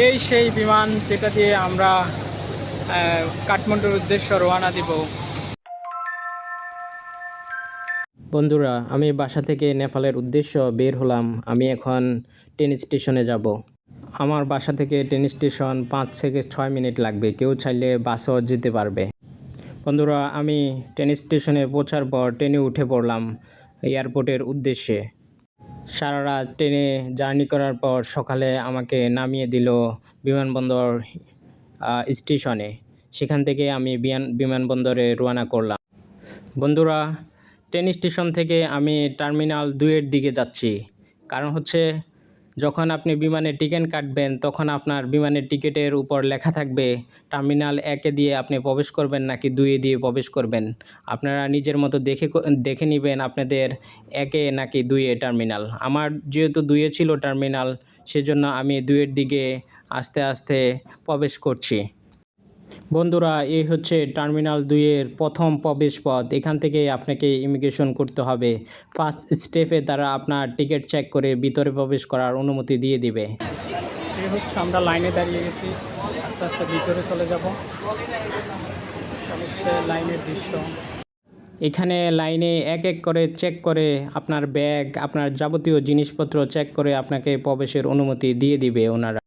এই সেই বিমান যেটা দিয়ে আমরা কাঠমান্ডুর উদ্দেশ্যে রওনা দিব। বন্ধুরা, আমি বাসা থেকে নেপালের উদ্দেশ্য বের হলাম। আমি এখন ট্রেন স্টেশনে যাব। আমার বাসা থেকে ট্রেন স্টেশন পাঁচ থেকে ছয় মিনিট লাগবে। কেউ চাইলে বাসও যেতে পারবে। বন্ধুরা, আমি ট্রেন স্টেশনে পৌঁছার পর ট্রেনে উঠে পড়লাম এয়ারপোর্টের উদ্দেশ্যে। সারা রাত ট্রেনে জার্নি করার পর সকালে আমাকে নামিয়ে দিল বিমানবন্দর স্টেশনে। সেখান থেকে আমি বিমান বিমানবন্দরে রওনা করলাম। বন্ধুরা, ট্রেন স্টেশন থেকে আমি টার্মিনাল দুয়ের দিকে যাচ্ছি। কারণ হচ্ছে যখন আপনি বিমানের টিকিট কাটবেন, তখন আপনার বিমানের টিকিটের উপর লেখা থাকবে, টার্মিনাল একে দিয়ে আপনি প্রবেশ করবেন নাকি দুয়ে দিয়ে প্রবেশ করবেন? আপনারা নিজের মতো দেখে দেখে নেবেন আপনাদের একে নাকি দুইয়ে টার্মিনাল। আমার যেহেতু দুইয়ে ছিল টার্মিনাল, সেজন্য আমি দুয়ের দিকে আস্তে আস্তে প্রবেশ করছি। বন্ধুরা এই হচ্ছে টার্মিনাল দুইয়ের প্রথম প্রবেশ পথ এখান থেকে আপনাকে ইমিগ্রেশন করতে হবে। ফার্স্ট স্টেপে তারা আপনার টিকিট চেক করে ভিতরে প্রবেশ করার অনুমতি দিয়ে দিবে। এই হচ্ছে আমরা লাইনে দাঁড়িয়ে গেছি। আস্তে আস্তে ভিতরে চলে যাব। হচ্ছে লাইনের দৃশ্য। এখানে লাইনে এক এক করে চেক করে আপনার ব্যাগ আপনার যাবতীয় জিনিসপত্র চেক করে আপনাকে প্রবেশের অনুমতি দিয়ে দিবে ওনারা।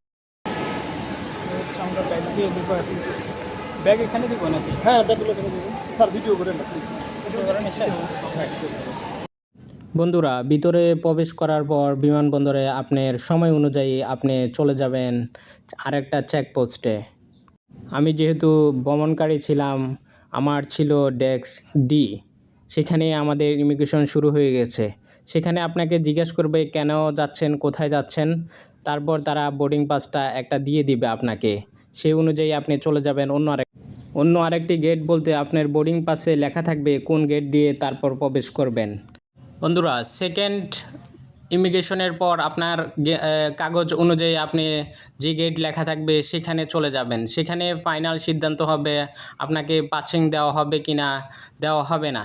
আমরা ব্যাগ দিয়ে ব্যাগ এখানে দিব নাকি? হ্যাঁ ব্যাগগুলো কেটে দেবেন স্যার ভিডিও করেন না প্লিজ ভিডিও করেন এসে? বন্ধুরা ভিতরে প্রবেশ করার পর বিমানবন্দরে আপনার সময় অনুযায়ী আপনি চলে যাবেন আরেকটা চেকপোস্টে আমি যেহেতু ভ্রমণকারী ছিলাম আমার ছিল ডেস্ক ডি সেখানে আমাদের ইমিগ্রেশন শুরু হয়ে গেছে। সেখানে আপনাকে জিজ্ঞেস করবে কেন যাচ্ছেন কোথায় যাচ্ছেন? তারপর তারা বোর্ডিং পাসটা একটা দিয়ে দিবে আপনাকে। সেই অনুযায়ী আপনি চলে যাবেন অন্য আরেক অন্য আরেকটি গেট বলতে আপনার বোর্ডিং পাসে লেখা থাকবে কোন গেট দিয়ে তারপর প্রবেশ করবেন। বন্ধুরা সেকেন্ড ইমিগ্রেশনের পর আপনার কাগজ অনুযায়ী আপনি যে গেট লেখা থাকবে সেখানে চলে যাবেন। সেখানে ফাইনাল সিদ্ধান্ত হবে আপনাকে পাচিং দেওয়া হবে কি না দেওয়া হবে না।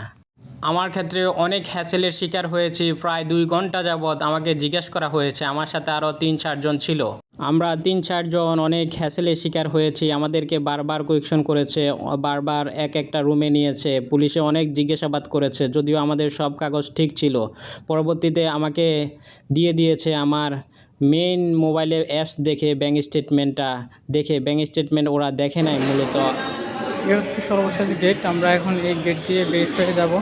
আমার ক্ষেত্রে অনেক হ্যাসেলের শিকার হয়েছি। প্রায় দুই ঘণ্টা যাবৎ আমাকে জিজ্ঞেস করা হয়েছে। আমার সাথে আরও তিন চারজন ছিল। আমরা তিন চারজন অনেক হ্যাসেলের শিকার হয়েছি। আমাদেরকে বারবার কোয়েকশন করেছে, বারবার এক একটা রুমে নিয়েছে। পুলিশে অনেক জিজ্ঞাসাবাদ করেছে, যদিও আমাদের সব কাগজ ঠিক ছিল। পরবর্তীতে আমাকে দিয়ে দিয়েছে আমার মেইন মোবাইলে অ্যাপস দেখে ব্যাঙ্ক স্টেটমেন্টটা দেখে। ব্যাঙ্ক স্টেটমেন্ট ওরা দেখে নাই মূলত। এই হচ্ছে সর্বশেষ গেট আমরা এখন এই গেট দিয়ে বের হয়ে যাব।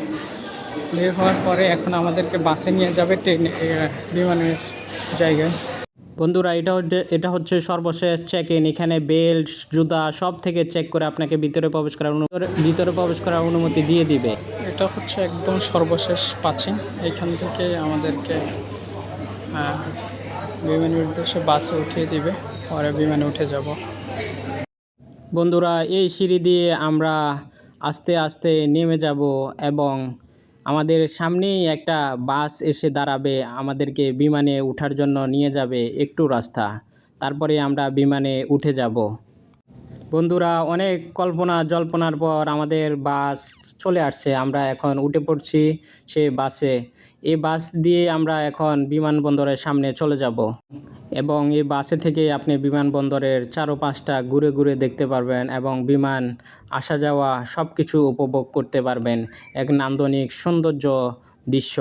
বের হওয়ার পরে এখন আমাদেরকে বাসে নিয়ে যাবে ট্রেন বিমানের জায়গায়। বন্ধুরা এটা হচ্ছে এটা হচ্ছে সর্বশেষ চেক ইন এখানে বেল্ট জুতা সব থেকে চেক করে আপনাকে ভিতরে প্রবেশ করার ভিতরে প্রবেশ করার অনুমতি দিয়ে দিবে। এটা হচ্ছে একদম সর্বশেষ পাচ্ছি এখান থেকে আমাদেরকে বিমানের উদ্দেশ্যে বাসে উঠিয়ে দিবে। পরে বিমানে উঠে যাব। বন্ধুরা এই সিঁড়ি দিয়ে আমরা আস্তে আস্তে নেমে যাব এবং আমাদের সামনেই একটা বাস এসে দাঁড়াবে, আমাদেরকে বিমানে ওঠার জন্য নিয়ে যাবে একটু রাস্তা। তারপরে আমরা বিমানে উঠে যাব। বন্ধুরা, অনেক কল্পনা জল্পনার পর আমাদের বাস চলে আসছে। আমরা এখন উঠে পড়ছি সেই বাসে। এই বাস দিয়ে আমরা এখন বিমানবন্দরের সামনে চলে যাব এবং এই বাসে থেকে আপনি বিমানবন্দরের চারো পাঁচটা ঘুরে ঘুরে দেখতে পারবেন এবং বিমান আসা যাওয়া সব কিছু উপভোগ করতে পারবেন। এক নান্দনিক সৌন্দর্য দৃশ্য।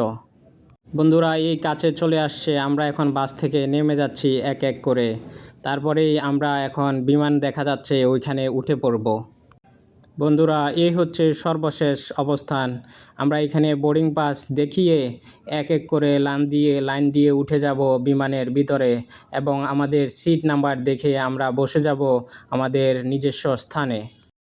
বন্ধুরা, এই কাছে চলে আসছে। আমরা এখন বাস থেকে নেমে যাচ্ছি এক এক করে। তারপরেই আমরা এখন বিমান দেখা যাচ্ছে, ওইখানে উঠে পড়ব। বন্ধুরা, এই হচ্ছে সর্বশেষ অবস্থান। আমরা এখানে বোর্ডিং পাস দেখিয়ে এক এক করে লাইন দিয়ে লাইন দিয়ে উঠে যাব বিমানের ভিতরে এবং আমাদের সিট নাম্বার দেখে আমরা বসে যাব আমাদের নিজস্ব স্থানে।